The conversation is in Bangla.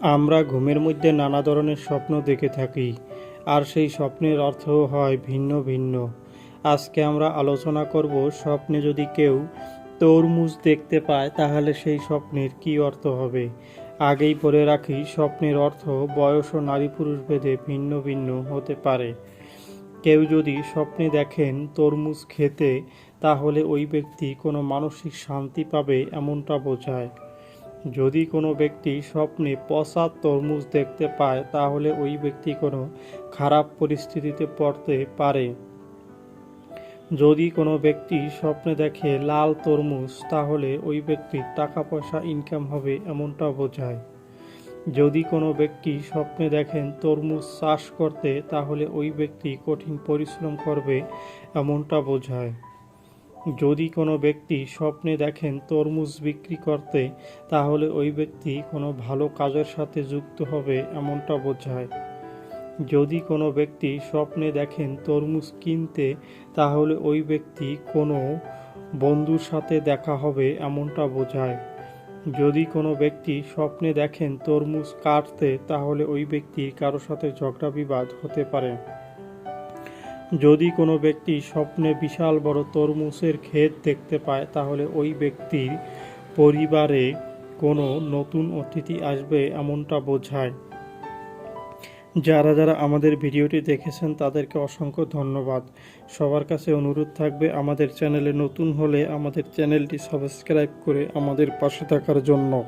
আমরা ঘুমের মধ্যে নানা ধরনের স্বপ্ন দেখে থাকি, আর সেই স্বপ্নের অর্থও হয় ভিন্ন ভিন্ন। আজকে আমরা আলোচনা করব স্বপ্নে যদি কেউ তরমুজ দেখতে পায়, তাহলে সেই স্বপ্নের কী অর্থ হবে? আগেই বলে রাখি, স্বপ্নের অর্থ বয়স ও নারী পুরুষ ভেদে ভিন্ন ভিন্ন হতে পারে। কেউ যদি স্বপ্নে দেখেন তরমুজ খেতে, তাহলে ওই ব্যক্তি কোনো মানসিক শান্তি পাবে এমনটা বোঝায়। যদি কোনো ব্যক্তি স্বপ্নে পচা তরমুজ দেখতে পায়, তাহলে ওই ব্যক্তি কোনো খারাপ পরিস্থিতিতে পড়তে পারে। যদি কোনো ব্যক্তি স্বপ্নে দেখে লাল তরমুজ, তাহলে ওই ব্যক্তির টাকা পয়সা ইনকাম হবে এমনটা বোঝায়। যদি কোনো ব্যক্তি স্বপ্নে দেখেন তরমুজ চাষ করতে, তাহলে ওই ব্যক্তি কঠিন পরিশ্রম করবে এমনটা বোঝায়। যদি কোনো ব্যক্তি স্বপ্নে দেখেন তরমুজ বিক্রি করতে, তাহলে ওই ব্যক্তি কোনো ভালো কাজের সাথে যুক্ত হবে এমনটা বোঝায়। যদি কোনো ব্যক্তি স্বপ্নে দেখেন তরমুজ কিনতে, তাহলে ওই ব্যক্তি কোনো বন্ধুর সাথে দেখা হবে এমনটা বোঝায়। যদি কোনো ব্যক্তি স্বপ্নে দেখেন তরমুজ কাটতে, তাহলে ওই ব্যক্তির কারও সাথে ঝগড়া বিবাদ হতে পারে। যদি কোনো ব্যক্তি স্বপ্নে বিশাল বড় তরমুজের ক্ষেত দেখতে পায়, তাহলে ওই ব্যক্তির পরিবারে কোনো নতুন অতিথি আসবে এমনটা বোঝায়। যারা যারা আমাদের ভিডিওটি দেখেছেন, তাদেরকে অসংখ্য ধন্যবাদ। সবার কাছে অনুরোধ থাকবে, আমাদের চ্যানেলে নতুন হলে আমাদের চ্যানেলটি সাবস্ক্রাইব করে আমাদের পাশে থাকার জন্য।